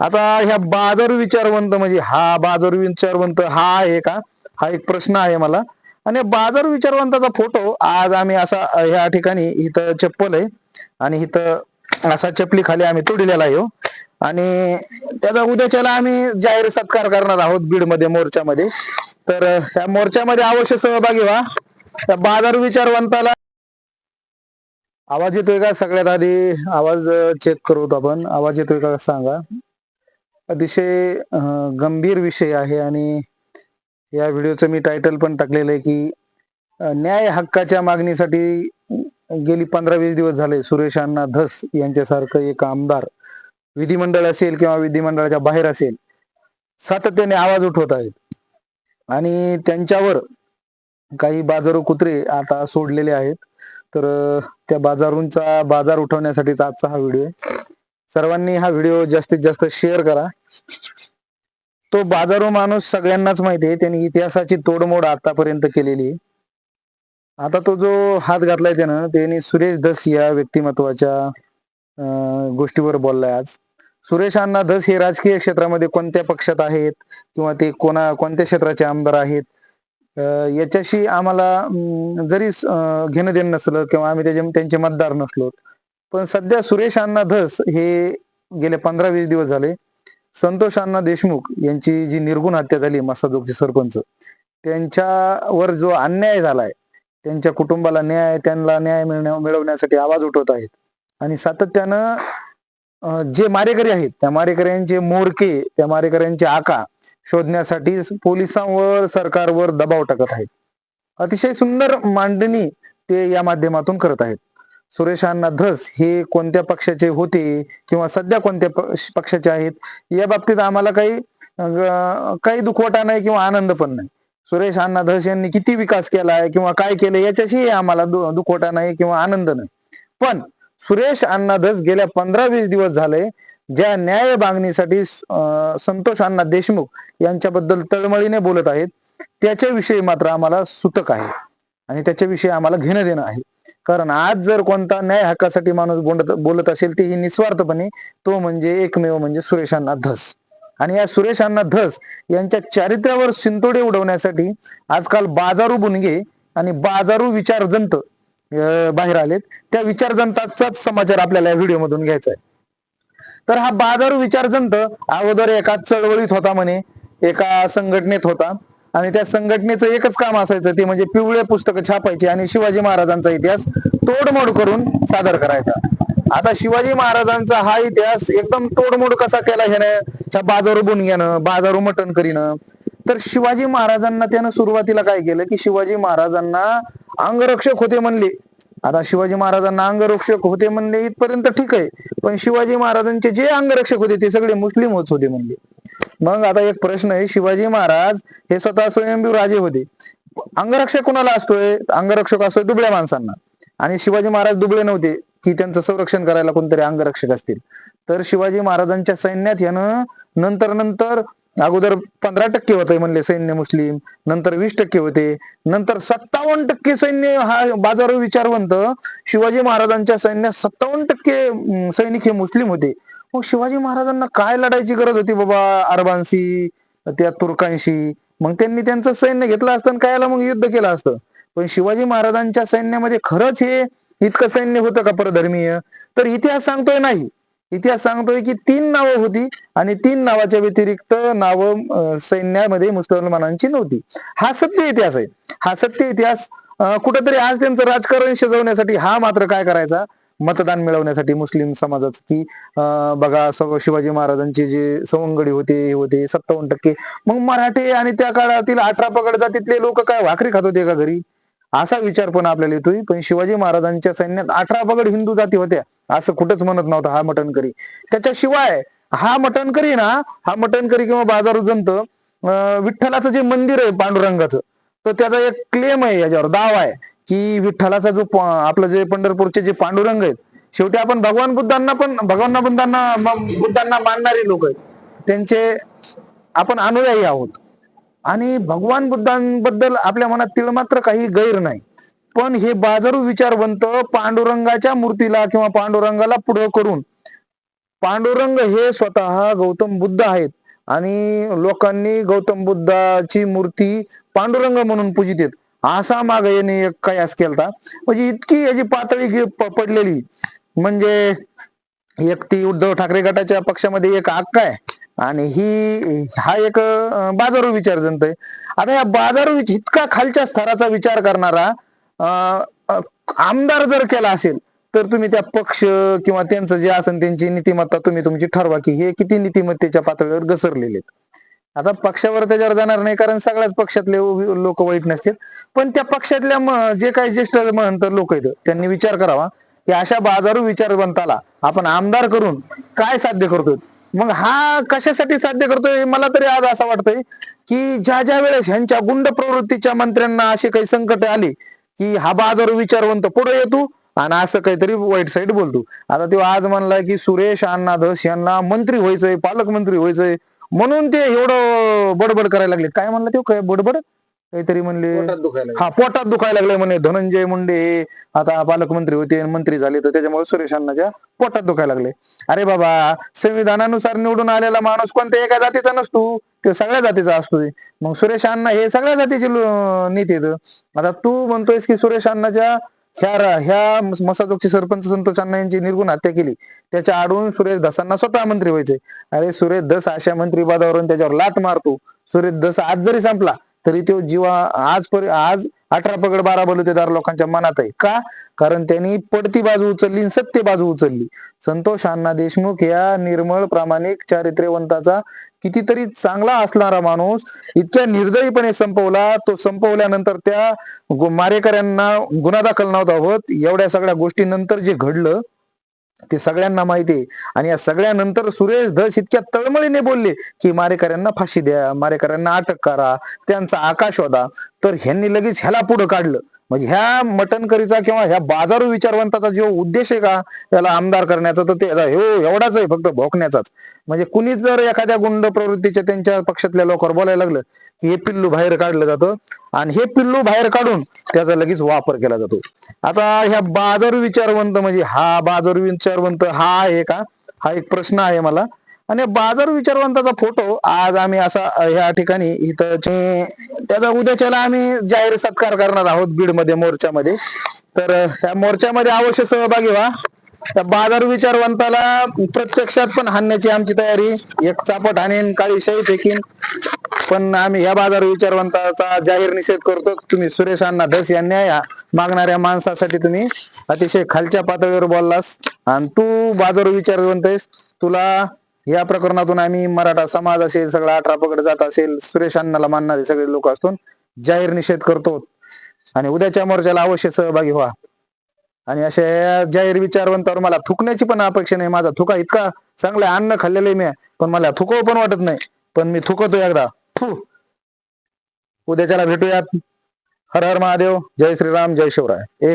आता ह्या बाजार विचारवंत म्हणजे हा बाजार विचारवंत हा आहे का? हा एक प्रश्न आहे मला. आणि बाजार विचारवंताचा फोटो आज आम्ही असा ह्या ठिकाणी इथं चप्पल आहे. आणि इथं असा चपली खाली आम्ही तोडलेला आहे हो. आणि त्याचा उद्याच्याला आम्ही जाहीर सत्कार करणार आहोत बीडमध्ये मोर्चामध्ये. तर अ, ह्या मोर्चामध्ये अवश्य सहभागी व्हा. त्या बाजार विचारवंताला आवाज येतोय का? सगळ्यात आधी आवाज चेक करू आपण. आवाज येतोय का? सांगा. अतिशय गंभीर विषय आहे आणि या व्हिडिओचं मी टायटल पण टाकलेलं आहे की न्याय हक्काच्या मागणीसाठी गेली पंधरा वीस दिवस झाले सुरेश अण्णा धस यांच्यासारखं एक आमदार विधिमंडळ असेल किंवा विधिमंडळाच्या बाहेर असेल सातत्याने आवाज उठवत आहेत. आणि त्यांच्यावर काही बाजारू कुत्रे आता सोडलेले आहेत. तर त्या बाजारूंचा बाजार उठवण्यासाठीचा आजचा हा व्हिडिओ आहे. सर्वांनी हा व्हिडिओ जास्तीत जास्त शेअर करा. तो बाजारो माणूस सगळ्यांनाच माहिती आहे. त्यांनी इतिहासाची तोडमोड आतापर्यंत केलेली आहे. आता तो जो हात घातलाय त्यानं त्यांनी सुरेश धस या व्यक्तिमत्वाच्या अं, गोष्टीवर बोललाय आज. सुरेश अण्णा धस हे राजकीय क्षेत्रामध्ये कोणत्या पक्षात आहेत? किंवा ते कोणा कोणत्या क्षेत्राचे आमदार आहेत? याच्याशी आम्हाला जरी घेणं देणं नसलं किंवा आम्ही त्याचे त्यांचे मतदार नसलो पण सध्या सुरेश अण्णा धस हे गेले पंधरा वीस दिवस झाले. संतोष अण्णा देशमुख यांची जी निर्गुण हत्या झाली मसाजोगचे सरपंच त्यांच्यावर जो अन्याय झालाय त्यांच्या कुटुंबाला न्याय त्यांना न्याय मिळण्या- मिळवण्यासाठी आवाज उठवत आहेत. आणि सातत्यानं जे मारेकरी आहेत त्या मारेकऱ्यांचे मोरके त्या मारेकऱ्यांचे आका शोधण्यासाठी पोलिसांवर सरकारवर दबाव टाकत आहेत. अतिशय सुंदर मांडणी ते या माध्यमातून करत आहेत. सुरेश अण्णा धस हे कोणत्या पक्षाचे होते किंवा सध्या कोणत्या पक्ष- पक्षाचे आहेत या बाबतीत आम्हाला काही काही दुखवटा नाही किंवा आनंद पण नाही. सुरेश अण्णा धस यांनी किती विकास केला आहे किंवा काय केलं याच्याशी आम्हाला दुखवटा नाही किंवा आनंद नाही. पण सुरेश अण्णा धस गेल्या पंधरा वीस दिवस झाले ज्या न्याय मागणीसाठी संतोष अण्णा देशमुख यांच्याबद्दल तळमळीने बोलत आहेत त्याच्याविषयी मात्र आम्हाला सुतक आहे आणि त्याच्याविषयी आम्हाला घेणं देणं आहे. कारण आज जर कोणता न्याय हक्कासाठी माणूस बोलत बोलत असेल ते ही निस्वार्थपणे तो म्हणजे एकमेव म्हणजे सुरेश अण्णा धस. आणि या सुरेश अण्णा धस यांच्या चारित्र्यावर शिंतोडे उडवण्यासाठी आजकाल बाजारू बुनगे आणि बाजारू विचारजंत बाहेर आलेत. त्या विचारजंताचाच समाचार आपल्याला या व्हिडिओ मधून घ्यायचा आहे. तर हा बाजारू विचारजंत अगोदर एका चळवळीत होता म्हणे एका संघटनेत होता. आणि त्या संघटनेचं एकच काम असायचं ते म्हणजे पिवळे पुस्तकं छापायचे आणि शिवाजी महाराजांचा इतिहास तोडमोड करून सादर करायचा. आता शिवाजी महाराजांचा हा इतिहास एकदम तोडमोड कसा केला ह्याने? ह्या बाजारू घेणं बाजारू मटण करीनं तर शिवाजी महाराजांना त्यानं सुरुवातीला काय केलं की शिवाजी महाराजांना अंगरक्षक होते म्हणले. आता शिवाजी महाराजांना अंगरक्षक होते म्हणले इथपर्यंत ठीक आहे. पण शिवाजी महाराजांचे जे अंगरक्षक होते ते सगळे मुस्लिम होत होते म्हणले. मग आता एक प्रश्न आहे शिवाजी महाराज हे स्वतः स्वयंभू राजे होते. अंगरक्षक कोणाला असतोय? अंगरक्षक असतोय दुबळ्या माणसांना. आणि शिवाजी महाराज दुबळे नव्हते की त्यांचं संरक्षण करायला कोणतरी अंगरक्षक असतील. तर शिवाजी महाराजांच्या सैन्यात यानं नंतर नंतर अगोदर पंधरा टक्के होते म्हणले सैन्य मुस्लिम नंतर वीस टक्के होते नंतर सत्तावन्न टक्के सैन्य हा बाजारो विचारवंत शिवाजी महाराजांच्या सैन्यात सत्तावन्न टक्के सैनिक हे मुस्लिम होते. मग शिवाजी महाराजांना काय लढायची गरज होती बाबा अरबांशी त्या तुर्कांशी? मग त्यांनी त्यांचं सैन्य घेतलं असतं आणि कायला मग युद्ध केलं असतं. पण शिवाजी महाराजांच्या सैन्यामध्ये खरंच हे इतकं सैन्य होतं का परधर्मीय? तर इतिहास सांगतोय नाही. इतिहास सांगतोय की तीन नावं होती आणि तीन नावाच्या व्यतिरिक्त नावं सैन्यामध्ये मुसलमानांची नव्हती. हा सत्य इतिहास आहे. हा सत्य इतिहास कुठंतरी आज त्यांचं राजकारण शिजवण्यासाठी हा मात्र काय करायचा? मतदान मिळवण्यासाठी मुस्लिम समाजाचं की बघा शिवाजी महाराजांचे जे सवंगडी होते हे होते सत्तावन्न टक्के. मग मराठे आणि त्या काळातील अठरा पगड जातीतले लोक काय भाकरी खात होते का घरी? असा विचार पण आपल्याला येतोय. पण शिवाजी महाराजांच्या सैन्यात अठरा पगड हिंदू जाती होत्या असं कुठंच म्हणत नव्हतं हा मटणकरी. त्याच्याशिवाय हा मटणकरी ना हा मटणकरी किंवा बाजार जंत विठ्ठलाचं जे मंदिर आहे पांडुरंगाचं तर त्याचा एक क्लेम आहे याच्यावर दावा आहे. की विठ्ठलाचा जो आपलं जे पंढरपूरचे जे पांडुरंग आहेत शेवटी आपण भगवान बुद्धांना पण भगवान बुद्धांना बुद्धांना मानणारे लोक आहेत. त्यांचे आपण अनुयायी आहोत. आणि भगवान बुद्धांबद्दल आपल्या मनात तिळ मात्र काही गैर नाही. पण हे बाजारू विचारवंत पांडुरंगाच्या मूर्तीला किंवा पांडुरंगाला पुढं करून पांडुरंग हे स्वतः गौतम बुद्ध आहेत. आणि लोकांनी गौतम बुद्धाची मूर्ती पांडुरंग म्हणून पूजित आहेत. असा माग याने एक कयास केलता. म्हणजे इतकी याची पातळी पडलेली. म्हणजे एक ती उद्धव ठाकरे गटाच्या पक्षामध्ये एक हक्क आहे. आणि ही हा एक बाजारू विचार जनत आहे. आता या बाजारू इतका खालच्या स्तराचा विचार करणारा आमदार जर केला असेल तर तुम्ही त्या पक्ष किंवा त्यांचं जे असेल त्यांची नीतिमत्ता तुम्ही तुमची ठरवा की हे किती नीतिमत्तेच्या पातळीवर घसरलेले आहेत. आता पक्षावर त्याच्यावर जाणार नाही कारण सगळ्याच पक्षातले लोक वाईट नसतील. पण त्या पक्षातल्या जे काही ज्येष्ठ म्हणत लोक आहेत त्यांनी विचार करावा. की अशा बाजारू विचारवंताला आपण आमदार करून काय साध्य करतोय? मग हा कशासाठी साध्य करतोय मला तरी आज असं वाटतंय की ज्या ज्या वेळेस ह्यांच्या गुंड प्रवृत्तीच्या मंत्र्यांना असे काही संकट आली की हा बाजारू विचारवंत पुढे येतो आणि असं काहीतरी वाईट साईड बोलतो. आता तो आज म्हणलाय की सुरेश अण्णा धस यांना मंत्री व्हायचंय पालकमंत्री व्हायचंय. म्हणून ते एवढं बडबड करायला लागले. काय म्हणलं ते? काय बडबड? काहीतरी म्हणले हा पोटात दुखायला लागले म्हणे. धनंजय मुंडे हे आता पालकमंत्री होते आणि मंत्री झाले तर त्याच्यामुळे सुरेश अण्णाच्या पोटात दुखायला लागले. अरे बाबा संविधानानुसार निवडून आलेला माणूस कोणत्या एका जातीचा नसतो? तो सगळ्या जातीचा असतो मग सुरेश अण्णा हे सगळ्या जातीचे नेते आता तू म्हणतोयस की सुरेश अण्णाच्या ह्या रा- ह्या मसाजोगचे सरपंच संतोष अण्णा यांची निर्गुण हत्या केली. त्याच्या आडून सुरेश धसांना स्वतः मंत्री व्हायचे. अरे सुरेश धस अशा मंत्री पदावरून त्याच्यावर लात मारतो. सुरेश धस आज जरी संपला तरी तो जीवा आज पर आज अठरा पगड बारा बलुतेदार लोकांच्या मनात आहे. का? कारण त्यांनी पडती बाजू उचलली आणि सत्य बाजू उचलली. संतोष अण्णा देशमुख या निर्मळ प्रामाणिक चारित्र्यवंताचा कितीतरी चांगला असणारा माणूस इतक्या निर्दयीपणे संपवला तो संपवल्यानंतर त्या मारेकऱ्यांना गुन्हा दाखल नव्हता होत. एवढ्या सगळ्या गोष्टीनंतर जे घडलं ते सगळ्यांना माहिती आहे. आणि या सगळ्यानंतर सुरेश धस इतक्या तळमळीने बोलले की मारेकऱ्यांना फाशी द्या मारेकऱ्यांना अटक करा त्यांचा आकाश होता तर ह्यांनी लगेच ह्याला पुढे काढलं. म्हणजे ह्या मटणकरीचा किंवा ह्या बाजारू विचारवंताचा जो उद्देश आहे का त्याला आमदार करण्याचा तर ते हो एवढाच आहे फक्त भोकण्याचाच. म्हणजे कुणीच जर एखाद्या गुंड प्रवृत्तीच्या त्यांच्या पक्षातल्या लोकांवर बोलायला लागलं की हे पिल्लू बाहेर काढलं जातं आणि हे पिल्लू बाहेर काढून त्याचा लगेच वापर केला जातो. आता ह्या बाजारू विचारवंत म्हणजे हा बाजारू विचारवंत हा आहे का? हा एक प्रश्न आहे मला. आणि बाजार विचारवंताचा फोटो आज आम्ही असा ह्या ठिकाणी इथं त्याचा उद्याच्याला आम्ही जाहीर सत्कार करणार आहोत बीडमध्ये मोर्चामध्ये. तर त्या ह्या मोर्चामध्ये अवश्य सहभागी व्हा. त्या बाजार विचारवंताला प्रत्यक्षात पण हाणण्याची आमची तयारी एक चापट हाणेन काळी शाही फेकीन. पण आम्ही या बाजार विचारवंताचा जाहीर निषेध करतो तुम्ही सुरेश अण्णा धस या. न्याय मागणाऱ्या माणसासाठी तुम्ही अतिशय खालच्या पातळीवर बोललास. आणि तू बाजार विचारवंत आहेस. तुला या प्रकरणातून आम्ही मराठा समाज असेल सगळा अठरा पकड जात असेल सुरेश अण्णाला मानणारे सगळे लोक असून जाहीर निषेध करतो. आणि उद्याच्या मोर्चाला अवश्य सहभागी व्हा. आणि अशा जाहीर विचारवंतावर मला थुकण्याची पण अपेक्षा नाही. माझा थुका इतका चांगला अन्न खाल्लेलं आहे मी पण मला थुकव पण वाटत नाही. पण मी थुकतो एकदा. फु. उद्याच्याला भेटूयात. हर हर महादेव. जय श्रीराम जय शिवराय.